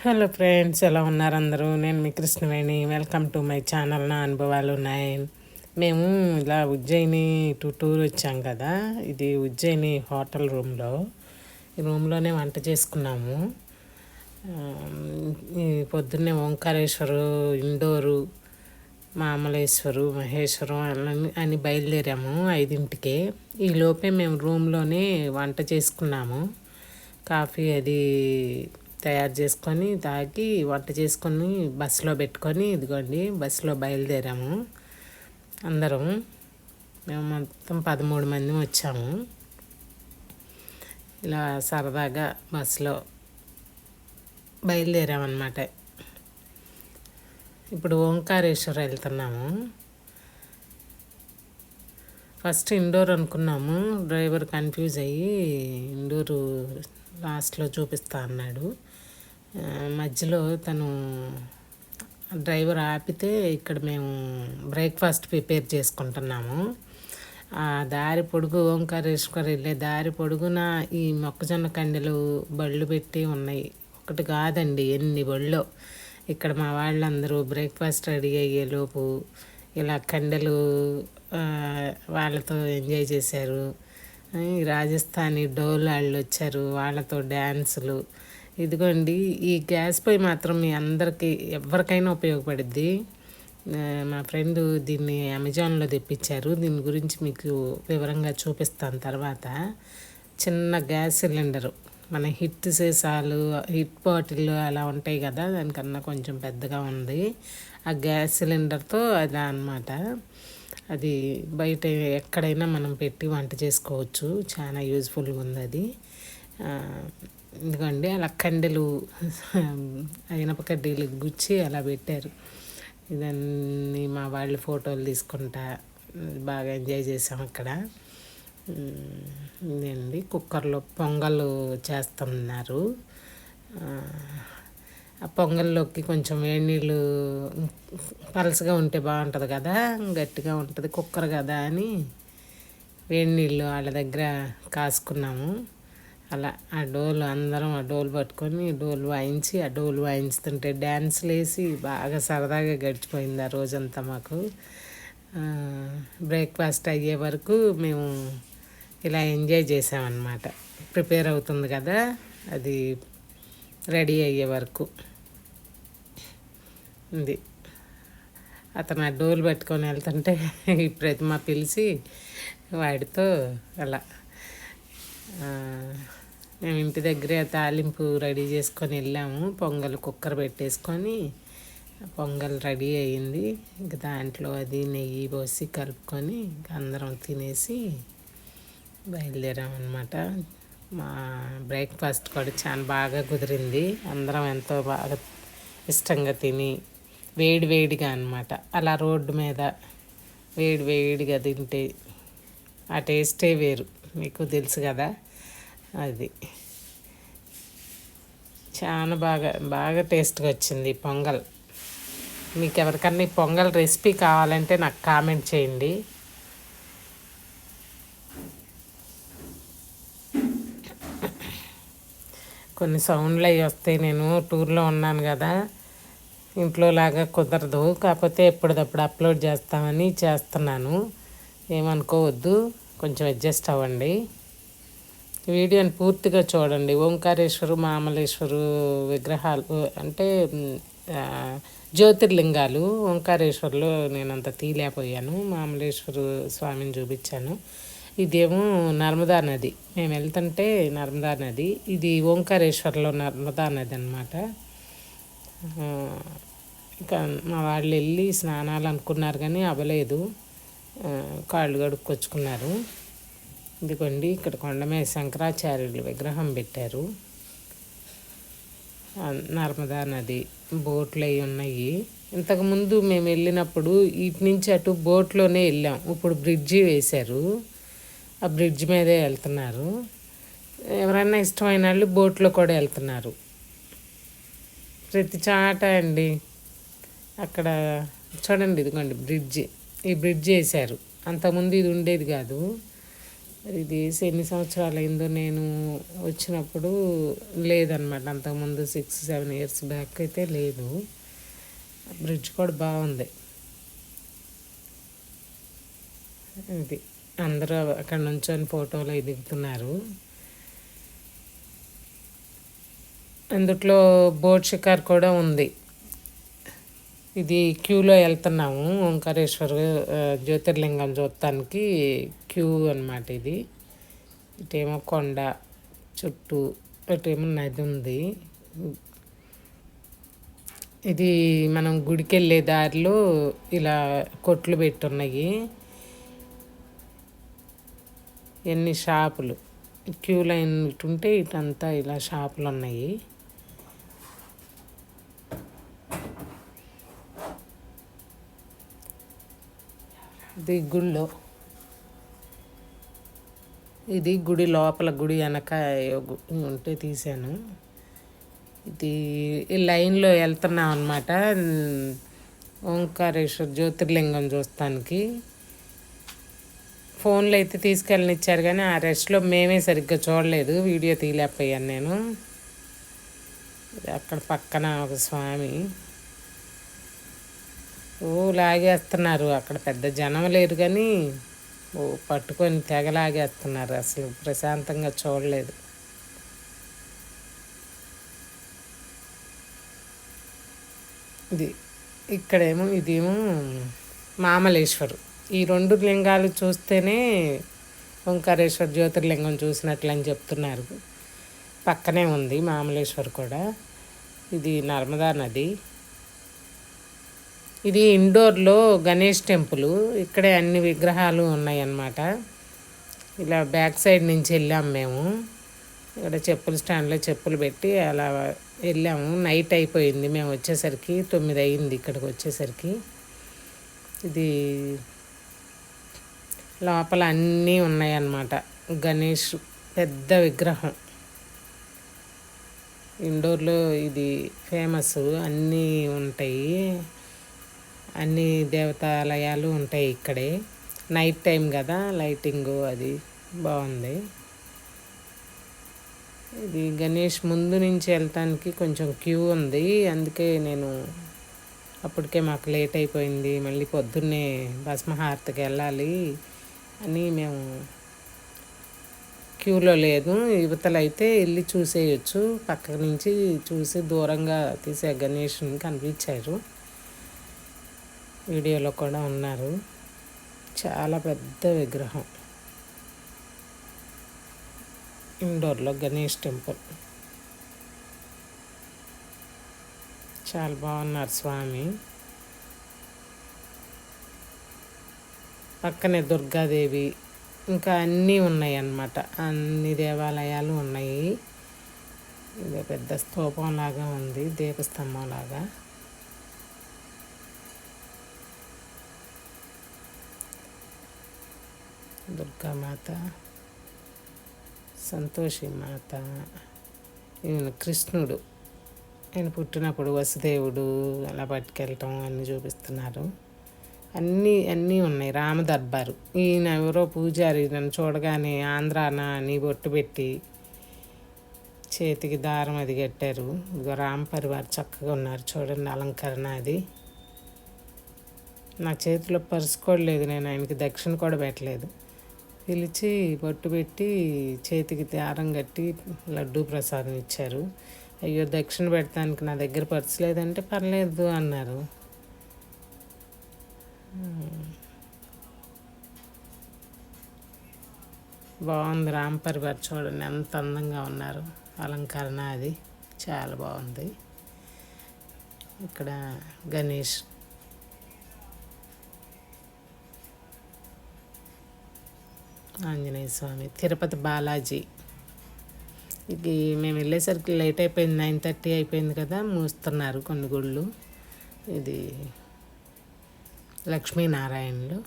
Hello friends ఎలా ఉన్నారు అందరూ? నేను మీ Krishnaveni. Welcome to my channel నా అనుభవాలు ఉన్నాయి. మేము ఇలా ఉజ్జయిని టూ టూర్ వచ్చాం కదా. ఇది ఉజ్జయిని హోటల్ రూమ్లో. ఈ రూమ్లోనే వంట చేసుకున్నాము. ఈ పొద్దున్నే ఓంకారేశ్వరు ఇండోరు మామలేశ్వరు మహేశ్వరం అని అని బయలుదేరాము ఐదింటికే. ఈ లోపే మేము రూమ్లోనే వంట చేసుకున్నాము. కాఫీ అది తయారు చేసుకొని తాగి వంట చేసుకొని బస్సులో పెట్టుకొని ఇదిగోండి బస్సులో బయలుదేరాము. అందరం మేము మొత్తం పదమూడు మంది వచ్చాము. ఇలా సరదాగా బస్సులో బయలుదేరామన్నమాట. ఇప్పుడు ఓంకారేశ్వర వెళ్తున్నాము. ఫస్ట్ ఇండోర్ అనుకున్నాము. డ్రైవర్ కన్ఫ్యూజ్ అయ్యి ఇండోరు లాస్ట్లో చూపిస్తా అన్నాడు. మధ్యలో తను డ్రైవర్ ఆపితే ఇక్కడ మేము బ్రేక్ఫాస్ట్ ప్రిపేర్ చేసుకుంటున్నాము. ఆ దారి పొడుగు ఓంకారేశ్వర్ వెళ్ళే దారి పొడుగున ఈ మొక్కజొన్న కండెలు బళ్ళు పెట్టి ఉన్నాయి. ఒకటి కాదండి ఎన్ని బళ్ళు. ఇక్కడ మా వాళ్ళందరూ బ్రేక్ఫాస్ట్ రెడీ అయ్యేలోపు ఇలా కండెలు వాళ్ళతో ఎంజాయ్ చేశారు. రాజస్థానీ డోల్ వాళ్ళు వచ్చారు. వాళ్ళతో డ్యాన్సులు. ఇదిగోండి ఈ గ్యాస్ పొయ్యి మాత్రం మీ అందరికీ ఎవరికైనా ఉపయోగపడుద్ది. మా ఫ్రెండ్ దీన్ని అమెజాన్లో తెప్పించారు. దీని గురించి మీకు వివరంగా చూపిస్తాను తర్వాత. చిన్న గ్యాస్ సిలిండరు. మన హిట్ సీసాలు హిట్ బాటిల్ అలా ఉంటాయి కదా దానికన్నా కొంచెం పెద్దగా ఉంది. ఆ గ్యాస్ సిలిండర్తో అది అన్నమాట. అది బయట ఎక్కడైనా మనం పెట్టి వంట చేసుకోవచ్చు. చాలా యూజ్ఫుల్గా ఉంది అది. ఇదిగోండి అలా కండెలు ఇనప కడ్డీలు గుచ్చి అలా పెట్టారు. ఇదన్నీ మా వాళ్ళు ఫోటోలు తీసుకుంటా బాగా ఎంజాయ్ చేసాం అక్కడ. ఇదండి కుక్కర్లో పొంగల్ చేస్తున్నారు. ఆ పొంగల్లోకి కొంచెం వేడి నీళ్ళు పలసగా ఉంటే బాగుంటుంది కదా గట్టిగా ఉంటుంది కుక్కర్ కదా అని వేడి నీళ్ళు వాళ్ళ దగ్గర కాసుకున్నాము. అలా ఆ డోలు అందరం ఆ డోలు పట్టుకొని డోలు వాయించి ఆ డోలు వాయించుతుంటే డ్యాన్స్లు వేసి బాగా సరదాగా గడిచిపోయింది ఆ రోజంతా మాకు. బ్రేక్ఫాస్ట్ అయ్యే వరకు మేము ఇలా ఎంజాయ్ చేసామన్నమాట. ప్రిపేర్ అవుతుంది కదా అది రెడీ అయ్యే వరకు. ఇది అతను ఆ డోలు పట్టుకొని వెళ్తుంటే ఈ ప్రతిమ పిలిచి వాడితో అలా మేము ఇంటి దగ్గరే తాలింపు రెడీ చేసుకొని వెళ్ళాము. పొంగల్ కుక్కర్ పెట్టేసుకొని పొంగల్ రెడీ అయ్యింది. ఇంకా దాంట్లో అది నెయ్యి పోసి కలుపుకొని అందరం తినేసి బయలుదేరామన్నమాట. మా బ్రేక్ఫాస్ట్ కూడా చాలా బాగా కుదిరింది. అందరం ఎంతో బాగా ఇష్టంగా తిని వేడి వేడిగా అనమాట అలా రోడ్డు మీద వేడి వేడిగా తింటే ఆ టేస్టే వేరు. మీకు తెలుసు కదా. అది. చాలా బాగా బాగా టేస్ట్గా వచ్చింది పొంగల్. మీకు ఎవరికన్నా ఈ పొంగల్ రెసిపీ కావాలంటే నాకు కామెంట్ చేయండి. కొన్ని సౌండ్లు అవి వస్తాయి. నేను టూర్లో ఉన్నాను కదా. ఇంట్లో లాగా కుదరదు. కాకపోతే ఎప్పటిదప్పుడు అప్లోడ్ చేస్తామని చేస్తున్నాను. ఏమనుకోవద్దు. కొంచెం అడ్జస్ట్ అవ్వండి. వీడియోని పూర్తిగా చూడండి. ఓంకారేశ్వరు మామలేశ్వరు విగ్రహాలు అంటే జ్యోతిర్లింగాలు ఓంకారేశ్వర్లో నేను అంత తీలేకపోయాను మామలేశ్వరు స్వామిని చూపించాను. ఇదేమో నర్మదా నది. మేము వెళ్తుంటే నర్మదా నది. ఇది ఓంకారేశ్వర్లో నర్మదా నది అనమాట ఇంకా మా వాళ్ళు వెళ్ళి స్నానాలు అనుకున్నారు కానీ అవ్వలేదు. కాళ్ళు కడుక్కొచ్చుకున్నారు. ఇదిగోండి ఇక్కడ కొండ మీద శంకరాచార్యులు విగ్రహం పెట్టారు. నర్మదా నది బోట్లు అవి ఉన్నాయి ఇంతకుముందు మేము వెళ్ళినప్పుడు ఇటు నుంచి అటు బోట్లోనే వెళ్ళాం. ఇప్పుడు బ్రిడ్జి వేశారు. ఆ బ్రిడ్జ్ మీదే వెళ్తున్నారు. ఎవరైనా ఇష్టమైన వాళ్ళు బోట్లో కూడా వెళ్తున్నారు. ప్రతి చాట అండి అక్కడ చూడండి ఇదిగోండి బ్రిడ్జి. ఈ బ్రిడ్జ్ వేశారు. అంతకుముందు ఇది ఉండేది కాదు. ఇది ఎన్ని సంవత్సరాలు అయిందో నేను వచ్చినప్పుడు లేదనమాట అంతకుముందు సిక్స్ సెవెన్ ఇయర్స్ బ్యాక్ అయితే లేదు. బ్రిడ్జ్ కూడా బాగుంది. ఇది అందరూ అక్కడ నుంచొని ఫోటోలు అవి దిగుతున్నారు. అందుట్లో బోట్ షికార్ కూడా ఉంది. ఇది క్యూలో వెళ్తున్నాము. ఓంకారేశ్వర్ జ్యోతిర్లింగం చూడటానికి క్యూ అనమాట ఇది. ఇటేమో కొండ చుట్టూ ఇటేమో నది ఉంది. ఇది మనం గుడికి వెళ్ళే దారిలో ఇలా కొట్లు పెట్టున్నాయి. ఎన్ని షాపులు. క్యూ లైన్ ఇటుంటే ఇటంతా ఇలా షాపులు ఉన్నాయి. ది గుళ్ళో. ఇది గుడి లోపల గుడి వెనక ఉంటే తీసాను. ఇది ఈ లైన్లో వెళ్తున్నాం అనమాట ఓంకారేశ్వర్ జ్యోతిర్లింగం చూస్తానికి. ఫోన్లో అయితే తీసుకెళ్ళనిచ్చారు కానీ ఆ రెస్ట్లో మేమే సరిగ్గా చూడలేదు. వీడియో తీయలేకపోయాను నేను. అక్కడ పక్కన ఒక స్వామి. ఓ లాగేస్తున్నారు. అక్కడ పెద్ద జనం లేరు కానీ పట్టుకొని తెగలాగేస్తున్నారు. అసలు ప్రశాంతంగా చూడలేదు. ఇది ఇక్కడేమో ఇదేమో మామలేశ్వరు. ఈ రెండు లింగాలు చూస్తేనే ఓంకారేశ్వర జ్యోతిర్లింగం చూసినట్లు అని చెప్తున్నారు. పక్కనే ఉంది మామలేశ్వర్ కూడా. ఇది నర్మదా నది. ఇది ఇండోర్లో గణేష్ టెంపుల్. ఇక్కడే అన్ని విగ్రహాలు ఉన్నాయన్నమాట. ఇలా బ్యాక్ సైడ్ నుంచి వెళ్ళాము మేము. ఇక్కడ చెప్పుల స్టాండ్లో చెప్పులు పెట్టి అలా వెళ్ళాము. నైట్ అయిపోయింది మేము వచ్చేసరికి. తొమ్మిది అయింది ఇక్కడికి వచ్చేసరికి. ఇది లోపల అన్నీ ఉన్నాయన్నమాట. గణేష్ పెద్ద విగ్రహం. ఇండోర్లో ఇది ఫేమస్. అన్నీ ఉంటాయి. అన్ని దేవతాలయాలు ఉంటాయి ఇక్కడే. నైట్ టైం కదా లైటింగు అది బాగుంది. ఇది గణేష్ ముందు నుంచి వెళ్ళటానికి కొంచెం క్యూ ఉంది. అందుకే నేను అప్పటికే మాకు లేట్ అయిపోయింది. మళ్ళీ పొద్దున్నే భస్మహారతికి వెళ్ళాలి అని మేము క్యూలో లేదు. యువతలు అయితే వెళ్ళి చూసేయచ్చు. పక్క నుంచి చూసి దూరంగా తీసే గణేష్ని కనిపించారు. వీడియోలో కూడా ఉన్నారు. చాలా పెద్ద విగ్రహం. ఇండోర్లో గణేష్ టెంపుల్. చాలా బాగున్నారు స్వామి. పక్కనే దుర్గాదేవి. ఇంకా అన్నీ ఉన్నాయి అన్నమాట అన్ని దేవాలయాలు ఉన్నాయి. ఇది పెద్ద స్తూపంలాగా ఉంది దీపస్తంభంలాగా. దుర్గామాత సంతోషి మాత ఈయన కృష్ణుడు. ఆయన పుట్టినప్పుడు వసుదేవుడు అలా పట్టుకెళ్ళటం అన్నీ చూపిస్తున్నారు. అన్నీ అన్నీ ఉన్నాయి రామ దర్బారు. ఈయన ఎవరో పూజారి నన్ను చూడగానే ఆంధ్రాన అని బొట్టు పెట్టి చేతికి దారం అది కట్టారు. ఇదిగో రామ పరివార్ చక్కగా ఉన్నారు. చూడండి అలంకరణ అది. నా చేతిలో పర్సు కూడా లేదు నేను ఆయనకి దక్షిణ కూడా పెట్టలేదు. పిలిచి బొట్టు పెట్టి చేతికి దారం కట్టి లడ్డూ ప్రసాదం ఇచ్చారు. అయ్యో దక్షిణ పెడతానికి నా దగ్గర పర్సు లేదంటే పర్లేదు అన్నారు. బాగుంది రాంపరి పరివార్ చూడండి ఎంత అందంగా ఉన్నారు. అలంకరణ అది చాలా బాగుంది. ఇక్కడ గణేష్ ఆంజనేయ స్వామి తిరుపతి బాలాజీ. ఇది మేము వెళ్ళేసరికి లేట్ అయిపోయింది నైన్ థర్టీ అయిపోయింది కదా మూస్తున్నారు కొన్ని గుళ్ళు. ఇది లక్ష్మీనారాయణులు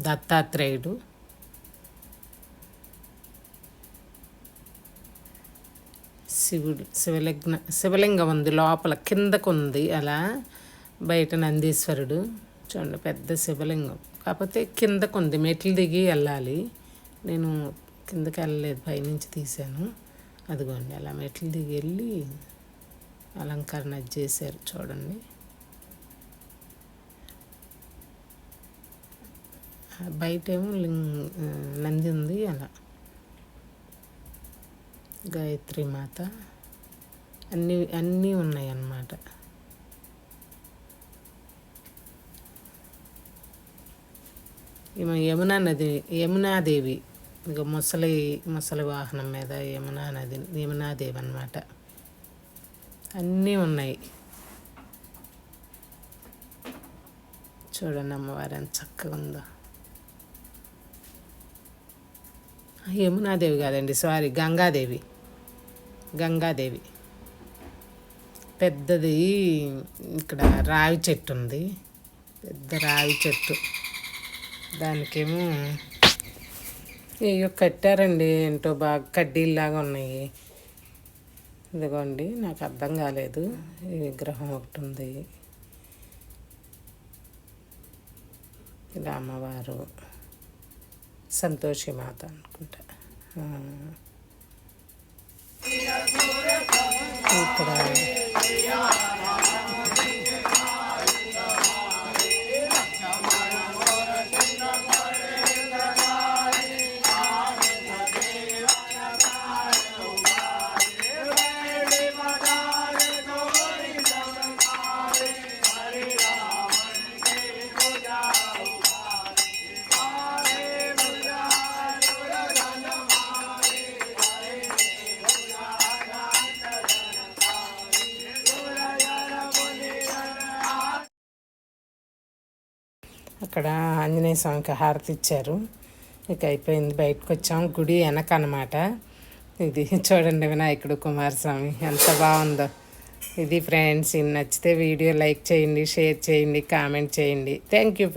దత్తాత్రేయుడు శివుడు శివలింగ శివలింగం ఉంది లోపల కిందకు ఉంది అలా బయట నందీశ్వరుడు. చూడండి పెద్ద శివలింగం. కాకపోతే కిందకు ఉంది మెట్లు దిగి వెళ్ళాలి. నేను కిందకి వెళ్ళలేదు పైనుంచి తీశాను. అదిగోండి అలా మెట్లు దిగి వెళ్ళి అలంకరణ చేశారు చూడండి. బయటేమో లింగ్ నంది ఉంది అలా. గాయత్రి మాత. అన్నీ అన్నీ ఉన్నాయన్నమాట. ఈమె యమునా నది యమునాదేవి ఇక ముసలి ముసలి వాహనం మీద యమునా నది యమునాదేవి అన్నమాట. అన్నీ ఉన్నాయి. చూడండి అమ్మవారు ఎంత చక్కగా ఉందో. యమునాదేవి కాదండి సారీ గంగాదేవి. గంగాదేవి. పెద్దది ఇక్కడ రావి చెట్టు ఉంది. పెద్ద రావి చెట్టు. దానికేమో ఇవి కట్టారండి ఏంటో బాగా కడ్డీల్లాగా ఉన్నాయి. ఇదిగోండి నాకు అర్థం కాలేదు. ఈ విగ్రహం ఒకటి ఉంది. ఇది అమ్మవారు. సంతోషి మాత అనుకుంటా. ఇక్కడ ఇక్కడ అక్కడ ఆంజనేయ స్వామికి హారతి ఇచ్చారు. ఇక అయిపోయింది బయటకు వచ్చాం. గుడి వెనక అనమాట ఇది చూడండి వినాయకుడు కుమారస్వామి ఎంత బాగుందో. ఇది ఫ్రెండ్స్ నచ్చితే వీడియో లైక్ చేయండి షేర్ చేయండి కామెంట్ చేయండి. Thank you